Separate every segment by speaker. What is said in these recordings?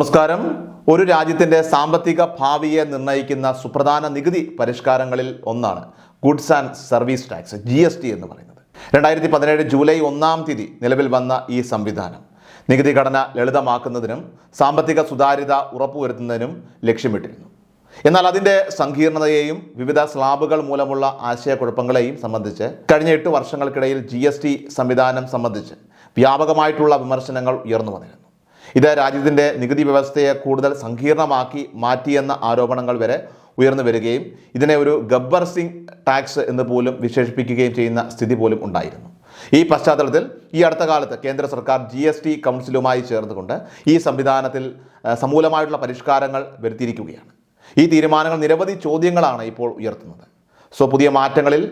Speaker 1: നമസ്കാരം. ഒരു രാജ്യത്തിന്റെ സാമ്പത്തിക ഭാവിയെ നിർണയിക്കുന്ന സുപ്രധാന നികുതി പരിഷ്കാരങ്ങളിൽ ഒന്നാണ് goods and service tax G S T എന്ന് പറയുന്നത്. രണ്ടായിരത്തി പതിനേഴ് ജൂലൈ ഒന്നാം തീയതി നിലവിൽ വന്ന ഈ സംവിധാനം. നികുതി ഘടന ലളിതമാക്കുന്നതിനും സാമ്പത്തിക സുതാര്യത ഉറപ്പുവരുത്തുന്നതിനും ലക്ഷ്യമിട്ടിരുന്നു. എന്നാൽ അതിന്റെ സങ്കീർണതയെയും വിവിധ സ്ലാബുകൾ മൂലമുള്ള ആശയക്കുഴപ്പങ്ങളെയും സംബന്ധിച്ച് കഴിഞ്ഞ എട്ട് വർഷങ്ങൾക്കിടയിൽ ജി സംവിധാനം സംബന്ധിച്ച് വ്യാപകമായിട്ടുള്ള വിമർശനങ്ങൾ ഉയർന്നു വന്നിരുന്നു. ഇത് രാജ്യത്തിന്റെ നികുതി വ്യവസ്ഥയെ കൂടുതൽ സങ്കീർണമാക്കി മാറ്റിയെന്ന ആരോപണങ്ങൾ വരെ ഉയർന്നു വരികയും ഇതിനെ ഒരു ഗബ്ബർ സിംഗ് ടാക്സ് എന്ന് പോലും വിശേഷിപ്പിക്കുകയും ചെയ്യുന്ന സ്ഥിതി പോലും ഉണ്ടായിരുന്നു. ഈ പശ്ചാത്തലത്തിൽ ഈ അടുത്ത കാലത്ത് കേന്ദ്ര സർക്കാർ ജി എസ് ടി കൗൺസിലുമായി ചേർന്നുകൊണ്ട് ഈ സംവിധാനത്തിൽ സമൂലമായിട്ടുള്ള പരിഷ്കാരങ്ങൾ വരുത്തിയിരിക്കുകയാണ്. ഈ തീരുമാനങ്ങൾ നിരവധി ചോദ്യങ്ങളാണ് ഇപ്പോൾ ഉയർത്തുന്നത്. സോ പുതിയ മാറ്റങ്ങളിൽ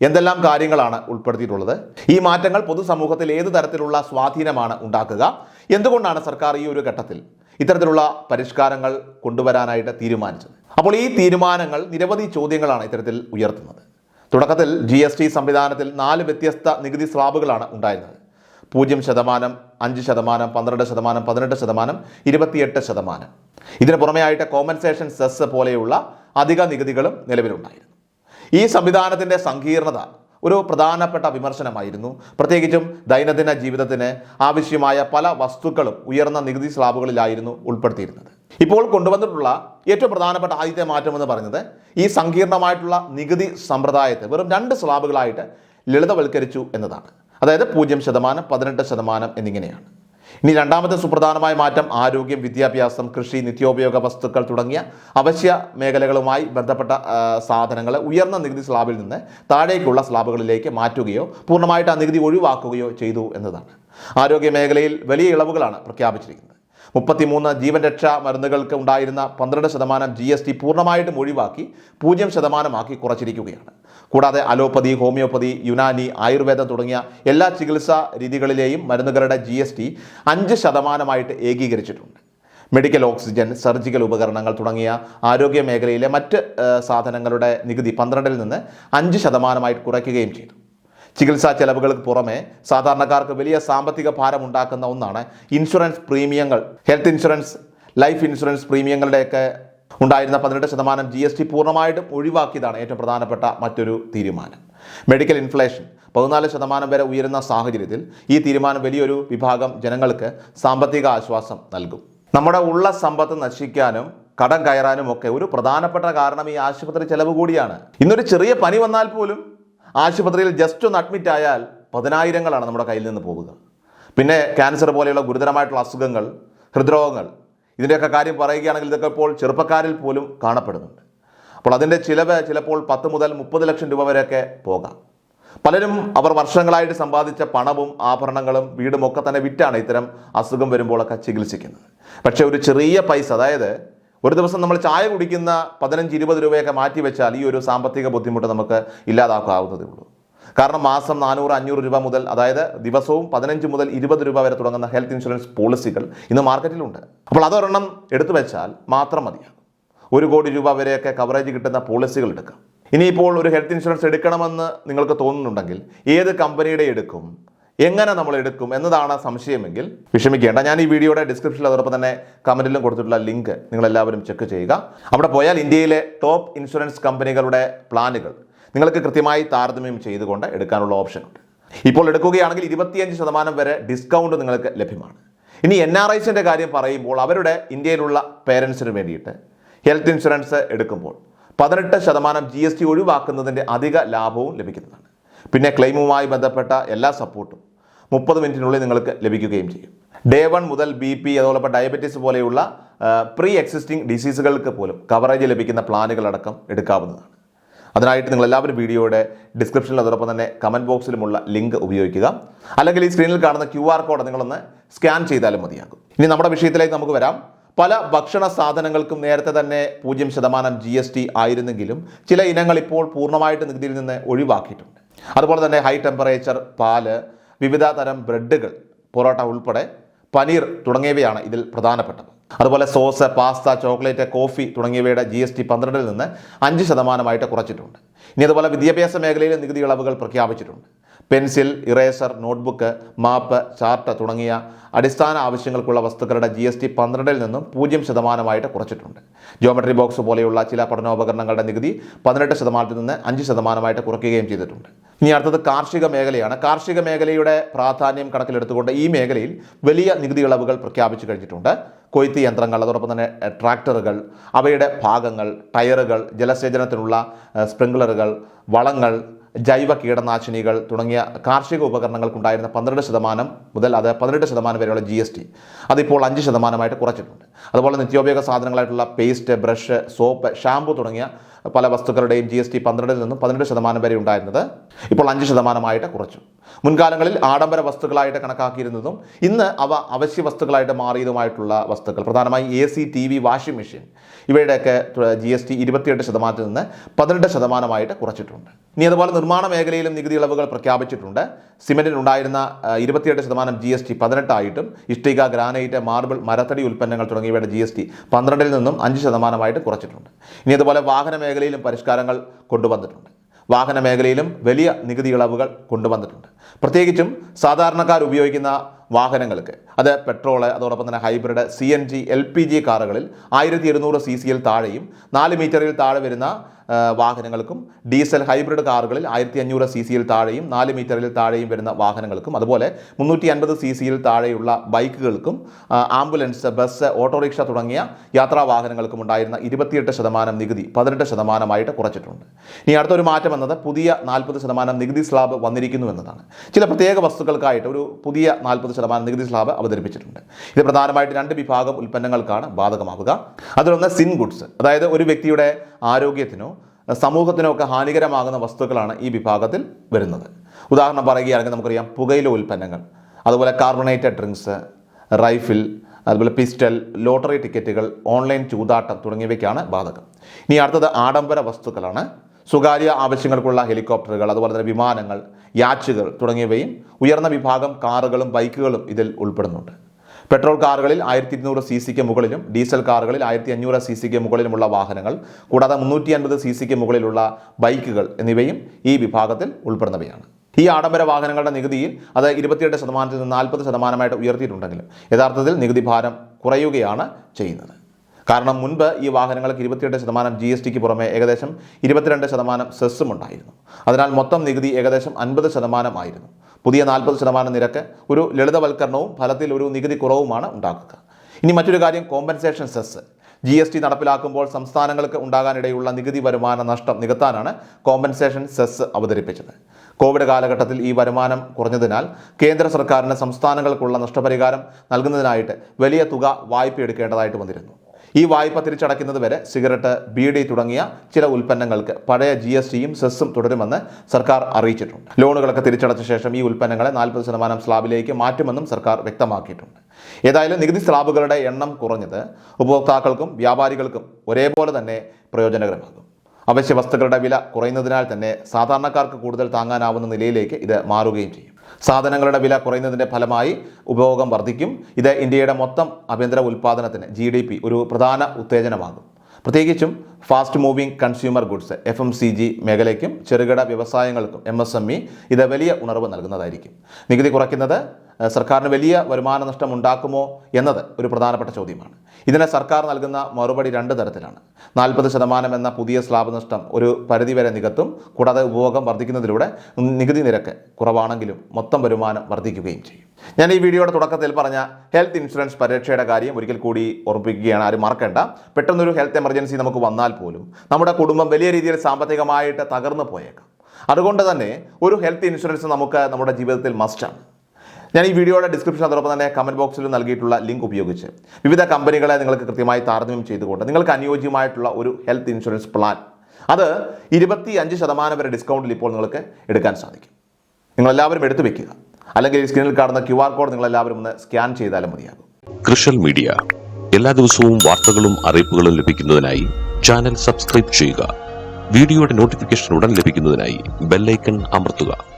Speaker 1: എന്തെല്ലാം കാര്യങ്ങളാണ് ഉൾപ്പെടുത്തിയിട്ടുള്ളത്? ഈ മാറ്റങ്ങൾ പൊതുസമൂഹത്തിൽ ഏത് തരത്തിലുള്ള സ്വാധീനമാണ് ഉണ്ടാക്കുക? എന്തുകൊണ്ടാണ് സർക്കാർ ഈ ഒരു ഘട്ടത്തിൽ ഇത്തരത്തിലുള്ള പരിഷ്കാരങ്ങൾ കൊണ്ടുവരാനായിട്ട് തീരുമാനിച്ചത്? അപ്പോൾ ഈ തീരുമാനങ്ങൾ നിരവധി ചോദ്യങ്ങളാണ് ഇത്തരത്തിൽ ഉയർത്തുന്നത്. തുടക്കത്തിൽ ജി എസ് ടി സംവിധാനത്തിൽ നാല് വ്യത്യസ്ത നികുതി സ്ലാബുകളാണ് ഉണ്ടായിരുന്നത്. പൂജ്യം ശതമാനം അഞ്ച് ശതമാനം പന്ത്രണ്ട് ശതമാനം പതിനെട്ട് ശതമാനം ഇരുപത്തിയെട്ട് ശതമാനം. ഇതിന് പുറമെയായിട്ട് കോമ്പൻസേഷൻ സെസ് പോലെയുള്ള അധിക നികുതികളും നിലവിലുണ്ടായിരുന്നു. ഈ സംവിധാനത്തിന്റെ സങ്കീർണത ഒരു പ്രധാനപ്പെട്ട വിമർശനമായിരുന്നു. പ്രത്യേകിച്ചും ദൈനംദിന ജീവിതത്തിന് ആവശ്യമായ പല വസ്തുക്കളും ഉയർന്ന നികുതി സ്ലാബുകളിലായിരുന്നു ഉൾപ്പെടുത്തിയിരുന്നത്. ഇപ്പോൾ കൊണ്ടുവന്നിട്ടുള്ള ഏറ്റവും പ്രധാനപ്പെട്ട ആദ്യത്തെ മാറ്റം എന്ന് പറയുന്നത് ഈ സങ്കീർണമായിട്ടുള്ള നികുതി സമ്പ്രദായത്തെ വെറും രണ്ട് സ്ലാബുകളായിട്ട് ലളിതവൽക്കരിച്ചു എന്നതാണ്. അതായത് പൂജ്യം ശതമാനം പതിനെട്ട് ശതമാനം എന്നിങ്ങനെയാണ്. ഇനി രണ്ടാമത്തെ സുപ്രധാനമായ മാറ്റം ആരോഗ്യം വിദ്യാഭ്യാസം കൃഷി നിത്യോപയോഗ വസ്തുക്കൾ തുടങ്ങിയ അവശ്യ മേഖലകളുമായി ബന്ധപ്പെട്ട സാധനങ്ങളെ ഉയർന്ന നികുതി സ്ലാബിൽ നിന്ന് താഴേക്കുള്ള സ്ലാബുകളിലേക്ക് മാറ്റുകയോ പൂർണമായിട്ട് ആ നികുതി ഒഴിവാക്കുകയോ ചെയ്തു എന്നതാണ്. ആരോഗ്യ മേഖലയിൽ വലിയ ഇളവുകളാണ് പ്രഖ്യാപിച്ചിരിക്കുന്നത്. മുപ്പത്തിമൂന്ന് ജീവൻ രക്ഷാ മരുന്നുകൾക്ക് ഉണ്ടായിരുന്ന പന്ത്രണ്ട് ശതമാനം ജി എസ് ടി പൂർണമായിട്ടും ഒഴിവാക്കി പൂജ്യം ശതമാനമാക്കി കുറച്ചിരിക്കുകയാണ്. കൂടാതെ അലോപ്പതി ഹോമിയോപ്പതി യുനാനി ആയുർവേദം തുടങ്ങിയ എല്ലാ ചികിത്സാ രീതികളിലെയും മരുന്നുകളുടെ ജി എസ് ടി അഞ്ച് ശതമാനമായിട്ട് ഏകീകരിച്ചിട്ടുണ്ട്. മെഡിക്കൽ ഓക്സിജൻ സർജിക്കൽ ഉപകരണങ്ങൾ തുടങ്ങിയ ആരോഗ്യ മേഖലയിലെ മറ്റ് സാധനങ്ങളുടെ നികുതി പന്ത്രണ്ടിൽ നിന്ന് അഞ്ച് ശതമാനമായിട്ട് കുറയ്ക്കുകയും ചെയ്തു. ചികിത്സാ ചെലവുകൾക്ക് പുറമെ സാധാരണക്കാർക്ക് വലിയ സാമ്പത്തിക ഭാരം ഉണ്ടാക്കുന്ന ഒന്നാണ് ഇൻഷുറൻസ് പ്രീമിയങ്ങൾ. ഹെൽത്ത് ഇൻഷുറൻസ് ലൈഫ് ഇൻഷുറൻസ് പ്രീമിയങ്ങളുടെയൊക്കെ ഉണ്ടായിരുന്ന പതിനെട്ട് ശതമാനം ജി എസ് ടി പൂർണമായിട്ടും ഒഴിവാക്കിയതാണ് ഏറ്റവും പ്രധാനപ്പെട്ട മറ്റൊരു തീരുമാനം. മെഡിക്കൽ ഇൻഫ്ലേഷൻ പതിനാല് ശതമാനം വരെ ഉയരുന്ന സാഹചര്യത്തിൽ ഈ തീരുമാനം വലിയൊരു വിഭാഗം ജനങ്ങൾക്ക് സാമ്പത്തിക ആശ്വാസം നൽകും. നമ്മുടെ ഉള്ള സമ്പത്ത് നശിക്കാനും കടം കയറാനും ഒക്കെ ഒരു പ്രധാനപ്പെട്ട കാരണം ഈ ആശുപത്രി ചെലവ് കൂടിയാണ്. ഇന്നൊരു ചെറിയ പനി വന്നാൽ പോലും ആശുപത്രിയിൽ ജസ്റ്റ് ഒന്ന് അഡ്മിറ്റ് ആയാൽ പതിനായിരങ്ങളാണ് നമ്മുടെ കയ്യിൽ നിന്ന് പോവുക. പിന്നെ ക്യാൻസർ പോലെയുള്ള ഗുരുതരമായിട്ടുള്ള അസുഖങ്ങൾ ഹൃദ്രോഗങ്ങൾ ഇതിന്റെയൊക്കെ കാര്യം പറയുകയാണെങ്കിൽ ഇതൊക്കെ ഇപ്പോൾ ചെറുപ്പക്കാരിൽ പോലും കാണപ്പെടുന്നുണ്ട്. അപ്പോൾ അതിന്റെ ചിലവ് ചിലപ്പോൾ പത്ത് മുതൽ മുപ്പത് ലക്ഷം രൂപ വരെയൊക്കെ പോകാം. പലരും അവർ വർഷങ്ങളായിട്ട് സമ്പാദിച്ച പണവും ആഭരണങ്ങളും വീടും ഒക്കെ തന്നെ വിറ്റാണ് ഇത്തരം അസുഖം വരുമ്പോഴൊക്കെ ചികിത്സിക്കുന്നത്. പക്ഷേ ഒരു ചെറിയ പൈസ അതായത് ഒരു ദിവസം നമ്മൾ ചായ കുടിക്കുന്ന പതിനഞ്ച് ഇരുപത് രൂപയൊക്കെ മാറ്റി വെച്ചാൽ ഈ ഒരു സാമ്പത്തിക ബുദ്ധിമുട്ട് നമുക്ക് ഇല്ലാതാക്കാവുന്നതേ ഉള്ളൂ. കാരണം മാസം നാനൂറ് അഞ്ഞൂറ് രൂപ മുതൽ അതായത് ദിവസവും പതിനഞ്ച് മുതൽ ഇരുപത് രൂപ വരെ തുടങ്ങുന്ന ഹെൽത്ത് ഇൻഷുറൻസ് പോളിസികൾ ഇന്ന് മാർക്കറ്റിലുണ്ട്. അപ്പോൾ അതൊരെണ്ണം എടുത്തു വെച്ചാൽ മാത്രം മതിയാകും. ഒരു കോടി രൂപ വരെയൊക്കെ കവറേജ് കിട്ടുന്ന പോളിസികൾ എടുക്കാം. ഇനിയിപ്പോൾ ഒരു ഹെൽത്ത് ഇൻഷുറൻസ് എടുക്കണമെന്ന് നിങ്ങൾക്ക് തോന്നുന്നുണ്ടെങ്കിൽ ഏത് കമ്പനിയുടെ എടുക്കും? എങ്ങനെ നമ്മൾ എടുക്കും എന്നതാണ് സംശയമെങ്കിൽ വിഷമിക്കേണ്ട. ഞാൻ ഈ വീഡിയോയുടെ ഡിസ്ക്രിപ്ഷനിൽ അതോടൊപ്പം തന്നെ കമന്റിലും കൊടുത്തിട്ടുള്ള ലിങ്ക് നിങ്ങൾ എല്ലാവരും ചെക്ക് ചെയ്യുക. അവിടെ പോയാൽ ഇന്ത്യയിലെ ടോപ്പ് ഇൻഷുറൻസ് കമ്പനികളുടെ പ്ലാനുകൾ നിങ്ങൾക്ക് കൃത്യമായി താരതമ്യം ചെയ്തുകൊണ്ട് എടുക്കാനുള്ള ഓപ്ഷൻ ഉണ്ട്. ഇപ്പോൾ എടുക്കുകയാണെങ്കിൽ ഇരുപത്തിയഞ്ച് ശതമാനം വരെ ഡിസ്കൗണ്ട് നിങ്ങൾക്ക് ലഭ്യമാണ്. ഇനി എൻ ആർ ഐസിന്റെ കാര്യം പറയുമ്പോൾ അവരുടെ ഇന്ത്യയിലുള്ള പേരൻസിന് വേണ്ടിയിട്ട് ഹെൽത്ത് ഇൻഷുറൻസ് എടുക്കുമ്പോൾ പതിനെട്ട് ശതമാനം ജി എസ് ടി ഒഴിവാക്കുന്നതിന്റെ അധിക ലാഭവും ലഭിക്കുന്നതാണ്. പിന്നെ ക്ലെയിമുമായി ബന്ധപ്പെട്ട എല്ലാ സപ്പോർട്ടും മുപ്പത് മിനിറ്റിനുള്ളിൽ നിങ്ങൾക്ക് ലഭിക്കുകയും ചെയ്യും. ഡേ വൺ മുതൽ ബി പി അതോടൊപ്പം ഡയബറ്റീസ് പോലെയുള്ള പ്രീ എക്സിസ്റ്റിംഗ് ഡിസീസുകൾക്ക് പോലും കവറേജ് ലഭിക്കുന്ന പ്ലാനുകളടക്കം എടുക്കാവുന്നതാണ്. അതിനായിട്ട് നിങ്ങൾ എല്ലാവരും വീഡിയോയുടെ ഡിസ്ക്രിപ്ഷനിൽ അതോടൊപ്പം തന്നെ കമന്റ് ബോക്സിലുമുള്ള ലിങ്ക് ഉപയോഗിക്കുക. അല്ലെങ്കിൽ ഈ സ്ക്രീനിൽ കാണുന്ന ക്യു ആർ കോഡ് നിങ്ങളൊന്ന് സ്കാൻ ചെയ്താലും മതിയാകും. ഇനി നമ്മുടെ വിഷയത്തിലേക്ക് നമുക്ക് വരാം. പല ഭക്ഷണ സാധനങ്ങൾക്കും നേരത്തെ തന്നെ പൂജ്യം ശതമാനം ജി എസ് ടി ആയിരുന്നെങ്കിലും ചില ഇനങ്ങൾ ഇപ്പോൾ പൂർണമായിട്ട് നികുതിയിൽ നിന്ന് ഒഴിവാക്കിയിട്ടുണ്ട്. അതുപോലെ തന്നെ ഹൈ ടെമ്പറേച്ചർ പാൽ വിവിധ തരം ബ്രെഡുകൾ പൊറോട്ട ഉൾപ്പെടെ പനീർ തുടങ്ങിയവയാണ് ഇതിൽ പ്രധാനപ്പെട്ടത്. അതുപോലെ സോസ് പാസ്ത ചോക്ലേറ്റ് കോഫി തുടങ്ങിയവയുടെ ജി എസ് ടി പന്ത്രണ്ടിൽ നിന്ന് അഞ്ച് ശതമാനമായിട്ട് കുറച്ചിട്ടുണ്ട്. ഇനി അതുപോലെ വിദ്യാഭ്യാസ മേഖലയിൽ നികുതി ഇളവുകൾ പ്രഖ്യാപിച്ചിട്ടുണ്ട്. Pencil eraser notebook map chart തുടങ്ങിയ അടിസ്ഥാന ആവശ്യങ്ങൾക്കുള്ള വസ്തുക്കളുടെ ജി എസ് ടി പന്ത്രണ്ടിൽ നിന്നും പൂജ്യം ശതമാനമായിട്ട് കുറച്ചിട്ടുണ്ട്. ജോമെട്രി ബോക്സ് പോലെയുള്ള ചില പഠനോപകരണങ്ങളുടെ നികുതി പതിനെട്ട് ശതമാനത്തിൽ നിന്ന് അഞ്ച് ശതമാനമായിട്ട് കുറയ്ക്കുകയും ചെയ്തിട്ടുണ്ട്. ഇനി അടുത്തത് കാർഷിക മേഖലയാണ്. കാർഷിക മേഖലയുടെ പ്രാധാന്യം കണക്കിലെടുത്തുകൊണ്ട് ഈ മേഖലയിൽ വലിയ നികുതി ഇളവുകൾ പ്രഖ്യാപിച്ചു കഴിഞ്ഞിട്ടുണ്ട്. കൊയ്ത്ത് യന്ത്രങ്ങൾ അതോടൊപ്പം തന്നെ ട്രാക്ടറുകൾ അവയുടെ ഭാഗങ്ങൾ ടയറുകൾ ജലസേചനത്തിനുള്ള സ്പ്രിംഗ്ലറുകൾ വളങ്ങൾ ജൈവ കീടനാശിനികൾ തുടങ്ങിയ കാർഷിക ഉപകരണങ്ങൾക്കുണ്ടായിരുന്ന പന്ത്രണ്ട് ശതമാനം മുതൽ അത് പതിനെട്ട് ശതമാനം വരെയുള്ള ജി എസ് ടി അതിപ്പോൾ അഞ്ച് ശതമാനമായിട്ട് കുറച്ചിട്ടുണ്ട്. അതുപോലെ നിത്യോപയോഗ സാധനങ്ങളായിട്ടുള്ള പേസ്റ്റ് ബ്രഷ് സോപ്പ് ഷാമ്പു തുടങ്ങിയ പല വസ്തുക്കളുടെയും ജി എസ് ടി പന്ത്രണ്ടിൽ നിന്നും പതിനെട്ട് ശതമാനം വരെ ഉണ്ടായിരുന്നത് ഇപ്പോൾ അഞ്ച് ശതമാനമായിട്ട് കുറച്ചു. മുൻകാലങ്ങളിൽ ആഡംബര വസ്തുക്കളായിട്ട് കണക്കാക്കിയിരുന്നതും ഇന്ന് അവ അവശ്യ വസ്തുക്കളായിട്ട് മാറിയതുമായിട്ടുള്ള വസ്തുക്കൾ. പ്രധാനമായും A C T V washing machine ഇവയുടെയൊക്കെ G S T ഇരുപത്തിയെട്ട് ശതമാനത്തിൽ നിന്ന് പതിനെട്ട് ശതമാനമായിട്ട് കുറച്ചിട്ടുണ്ട്. ഇനി അതുപോലെ നിർമ്മാണ മേഖലയിലും നികുതി ഇളവുകൾ പ്രഖ്യാപിച്ചിട്ടുണ്ട്. സിമെന്റിന് ഉണ്ടായിരുന്ന ഇരുപത്തിയെട്ട് ശതമാനം ജി എസ് ടി പതിനെട്ടായിട്ടും ഇഷ്ടിക ഗ്രാനൈറ്റ് മാർബിൾ മരത്തടി ഉൽപ്പന്നങ്ങൾ തുടങ്ങിയവയുടെ ജി എസ് ടി പന്ത്രണ്ടിൽ നിന്നും അഞ്ച് ശതമാനമായിട്ട് കുറച്ചിട്ടുണ്ട്. ഇനി അതുപോലെ വാഹന മേഖലയിലും പരിഷ്കാരങ്ങൾ കൊണ്ടുവന്നിട്ടുണ്ട്. വാഹന മേഖലയിലും വലിയ നികുതി ഇളവുകൾ കൊണ്ടുവന്നിട്ടുണ്ട്. പ്രത്യേകിച്ചും സാധാരണക്കാർ ഉപയോഗിക്കുന്ന വാഹനങ്ങൾക്ക് അത് പെട്രോൾ അതോടൊപ്പം തന്നെ hybrid C N G L P G കാറുകളിൽ ആയിരത്തി ഇരുന്നൂറ് സി സിയിൽ താഴെയും നാല് മീറ്ററിൽ താഴെ വരുന്ന വാഹനങ്ങൾക്കും ഡീസൽ ഹൈബ്രിഡ് കാറുകളിൽ ആയിരത്തി അഞ്ഞൂറ് സി സിയിൽ താഴെയും നാല് മീറ്ററിൽ താഴെയും വരുന്ന വാഹനങ്ങൾക്കും അതുപോലെ മുന്നൂറ്റി അൻപത് സി സിയിൽ താഴെയുള്ള ബൈക്കുകൾക്കും ആംബുലൻസ് ബസ് ഓട്ടോറിക്ഷ തുടങ്ങിയ യാത്രാ വാഹനങ്ങൾക്കും ഉണ്ടായിരുന്ന ഇരുപത്തിയെട്ട് ശതമാനം നികുതി പതിനെട്ട് ശതമാനമായിട്ട് കുറച്ചിട്ടുണ്ട്. ഇനി അടുത്തൊരു മാറ്റം എന്നത് പുതിയ നാൽപ്പത് ശതമാനം നികുതി സ്ലാബ് വന്നിരിക്കുന്നു എന്നതാണ്. ചില പ്രത്യേക വസ്തുക്കൾക്കായിട്ട് ഒരു പുതിയ നാൽപ്പത് ശതമാനം നികുതി സ്ലാബ് അവതരിപ്പിച്ചിട്ടുണ്ട്. ഇത് പ്രധാനമായിട്ട് രണ്ട് വിഭാഗം ഉൽപ്പന്നങ്ങൾക്കാണ് ബാധകമാവുക. അതിലൊന്ന് സിൻ ഗുഡ്സ് അതായത് ഒരു വ്യക്തിയുടെ ആരോഗ്യത്തിനോ സമൂഹത്തിനോ ഒക്കെ ഹാനികരമാകുന്ന വസ്തുക്കളാണ് ഈ വിഭാഗത്തിൽ വരുന്നത്. ഉദാഹരണം പറയുകയാണെങ്കിൽ നമുക്കറിയാം പുകയില ഉൽപ്പന്നങ്ങൾ അതുപോലെ കാർബണേറ്റഡ് ഡ്രിങ്ക്സ് റൈഫിൽ അതുപോലെ പിസ്റ്റൽ ലോട്ടറി ടിക്കറ്റുകൾ ഓൺലൈൻ ചൂതാട്ടം തുടങ്ങിയവയ്ക്കാണ് ബാധകം. ഇനി അടുത്തത് ആഡംബര വസ്തുക്കളാണ്. സ്വകാര്യ ആവശ്യങ്ങൾക്കുള്ള ഹെലികോപ്റ്ററുകൾ അതുപോലെ തന്നെ വിമാനങ്ങൾ യാച്ചുകൾ തുടങ്ങിയവയും ഉയർന്ന വിഭാഗം കാറുകളും ബൈക്കുകളും ഇതിൽ ഉൾപ്പെടുന്നുണ്ട്. പെട്രോൾ കാറുകളിൽ ആയിരത്തി ഇരുന്നൂറ് സി സിക്ക് മുകളിലും ഡീസൽ കാറുകളിൽ ആയിരത്തി അഞ്ഞൂറ് സി സിക്ക് മുകളിലുമുള്ള വാഹനങ്ങൾ കൂടാതെ മുന്നൂറ്റി അൻപത് സി സിക്ക് മുകളിലുള്ള ബൈക്കുകൾ എന്നിവയും ഈ വിഭാഗത്തിൽ ഉൾപ്പെടുന്നവയാണ്. ഈ ആഡംബര വാഹനങ്ങളുടെ നികുതിയിൽ അത് ഇരുപത്തിയെട്ട് ശതമാനത്തിൽ നിന്ന് നാൽപ്പത് ശതമാനമായിട്ട് ഉയർത്തിയിട്ടുണ്ടെങ്കിലും യഥാർത്ഥത്തിൽ നികുതി ഭാരം കുറയുകയാണ് ചെയ്യുന്നത്. കാരണം മുൻപ് ഈ വാഹനങ്ങൾക്ക് ഇരുപത്തിയെട്ട് ശതമാനം ജി എസ് ടിക്ക് പുറമെ ഏകദേശം ഇരുപത്തിരണ്ട് ശതമാനം സെസ്സും ഉണ്ടായിരുന്നു. അതിനാൽ മൊത്തം നികുതി ഏകദേശം അൻപത് ശതമാനമായിരുന്നു പുതിയ നാൽപ്പത് ശതമാനം നിരക്ക് ഒരു ലളിതവൽക്കരണവും ഫലത്തിൽ ഒരു നികുതി കുറവുമാണ് ഉണ്ടാക്കുക. ഇനി മറ്റൊരു കാര്യം compensation cess G S T നടപ്പിലാക്കുമ്പോൾ സംസ്ഥാനങ്ങൾക്ക് ഉണ്ടാകാനിടയുള്ള നികുതി വരുമാന നഷ്ടം നികത്താനാണ് കോമ്പൻസേഷൻ സെസ് അവതരിപ്പിച്ചത്. കോവിഡ് കാലഘട്ടത്തിൽ ഈ വരുമാനം കുറഞ്ഞതിനാൽ കേന്ദ്ര സർക്കാരിന് സംസ്ഥാനങ്ങൾക്കുള്ള നഷ്ടപരിഹാരം നൽകുന്നതിനായിട്ട് വലിയ തുക വായ്പ എടുക്കേണ്ടതായിട്ട് വന്നിരുന്നു. ഈ വായ്പ തിരിച്ചടയ്ക്കുന്നത് വരെ സിഗരറ്റ് ബീഡി തുടങ്ങിയ ചില ഉൽപ്പന്നങ്ങൾക്ക് പഴയ ജി എസ് ടിയും സെസ്സും തുടരുമെന്ന് സർക്കാർ അറിയിച്ചിട്ടുണ്ട്. ലോണുകളൊക്കെ തിരിച്ചടച്ച ശേഷം ഈ ഉൽപ്പന്നങ്ങളെ നാൽപ്പത് ശതമാനം സ്ലാബിലേക്ക് മാറ്റുമെന്നും സർക്കാർ വ്യക്തമാക്കിയിട്ടുണ്ട്. ഏതായാലും നികുതി സ്ലാബുകളുടെ എണ്ണം കുറഞ്ഞത് ഉപഭോക്താക്കൾക്കും വ്യാപാരികൾക്കും ഒരേപോലെ തന്നെ പ്രയോജനകരമാകും. അവശ്യ വസ്തുക്കളുടെ വില കുറയുന്നതിനാൽ തന്നെ സാധാരണക്കാർക്ക് കൂടുതൽ താങ്ങാനാവുന്ന നിലയിലേക്ക് ഇത് മാറുകയും ചെയ്യും. സാധനങ്ങളുടെ വില കുറയുന്നതിന്റെ ഫലമായി ഉപഭോഗം വർദ്ധിക്കും. ഇത് ഇന്ത്യയുടെ മൊത്തം ആഭ്യന്തര ഉൽപ്പാദനത്തിന് ജി ഒരു പ്രധാന ഉത്തേജനമാകും. പ്രത്യേകിച്ചും fast moving consumer goods F M C G മേഖലയ്ക്കും ചെറുകിട വ്യവസായങ്ങൾക്കും എം എസ് എം ഇ ഇത് വലിയ ഉണർവ് നൽകുന്നതായിരിക്കും. നികുതി കുറയ്ക്കുന്നത് സർക്കാരിന് വലിയ വരുമാന നഷ്ടം ഉണ്ടാക്കുമോ എന്നത് ഒരു പ്രധാനപ്പെട്ട ചോദ്യമാണ്. ഇതിന് സർക്കാർ നൽകുന്ന മറുപടി രണ്ട് തരത്തിലാണ്. നാൽപ്പത് ശതമാനം എന്ന പുതിയ സ്ലാബ് നഷ്ടം ഒരു പരിധിവരെ നികത്തും കൂടാതെ ഉപഭോഗം വർദ്ധിക്കുന്നതിലൂടെ നികുതി നിരക്ക് കുറവാണെങ്കിലും മൊത്തം വരുമാനം വർദ്ധിക്കുകയും ചെയ്യും. ഞാൻ ഈ വീഡിയോയുടെ തുടക്കത്തിൽ പറഞ്ഞ ഹെൽത്ത് ഇൻഷുറൻസ് പരീക്ഷയുടെ കാര്യം ഒരിക്കൽ കൂടി ഓർപ്പിക്കുകയാണ് ആരും മറക്കണ്ട. പെട്ടെന്നൊരു ഹെൽത്ത് എമർജൻസി നമുക്ക് വന്നാൽ പോലും നമ്മുടെ കുടുംബം വലിയ രീതിയിൽ സാമ്പത്തികമായിട്ട് തകർന്നു പോയേക്കാം. അതുകൊണ്ട് തന്നെ ഒരു ഹെൽത്ത് ഇൻഷുറൻസ് നമുക്ക് നമ്മുടെ ജീവിതത്തിൽ മസ്റ്റാണ് ഞാൻ ഈ വീഡിയോയുടെ ഡിസ്ക്രിപ്ഷൻ അതോടൊപ്പം തന്നെ കമന്റ് ബോക്സിൽ നൽകിയിട്ടുള്ള ലിങ്ക് ഉപയോഗിച്ച് വിവിധ കമ്പനികളെ നിങ്ങൾക്ക് കൃത്യമായി താരതമ്യം ചെയ്തുകൊണ്ട് നിങ്ങൾക്ക് അനുയോജ്യമായിട്ടുള്ള ഒരു ഹെൽത്ത് ഇൻഷുറൻസ് പ്ലാൻ അത് ഇരുപത്തി അഞ്ച് ശതമാനം വരെ ഡിസ്കൗണ്ടിൽ ഇപ്പോൾ നിങ്ങൾക്ക് എടുക്കാൻ സാധിക്കും. നിങ്ങളെല്ലാവരും എടുത്തു വെക്കുക. അല്ലെങ്കിൽ ഈ സ്ക്രീനിൽ കാണുന്ന ക്യു ആർ കോഡ് നിങ്ങൾ എല്ലാവരും ഒന്ന് സ്കാൻ ചെയ്താലും മതിയാകും.
Speaker 2: കൃഷൽ മീഡിയ എല്ലാ ദിവസവും വാർത്തകളും അറിയിപ്പുകളും ലഭിക്കുന്നതിനായി ചാനൽ സബ്സ്ക്രൈബ് ചെയ്യുക. വീഡിയോയുടെ നോട്ടിഫിക്കേഷൻ ഉടൻ ലഭിക്കുന്നതിനായി ബെല്ലൈക്കൺ അമർത്തുക.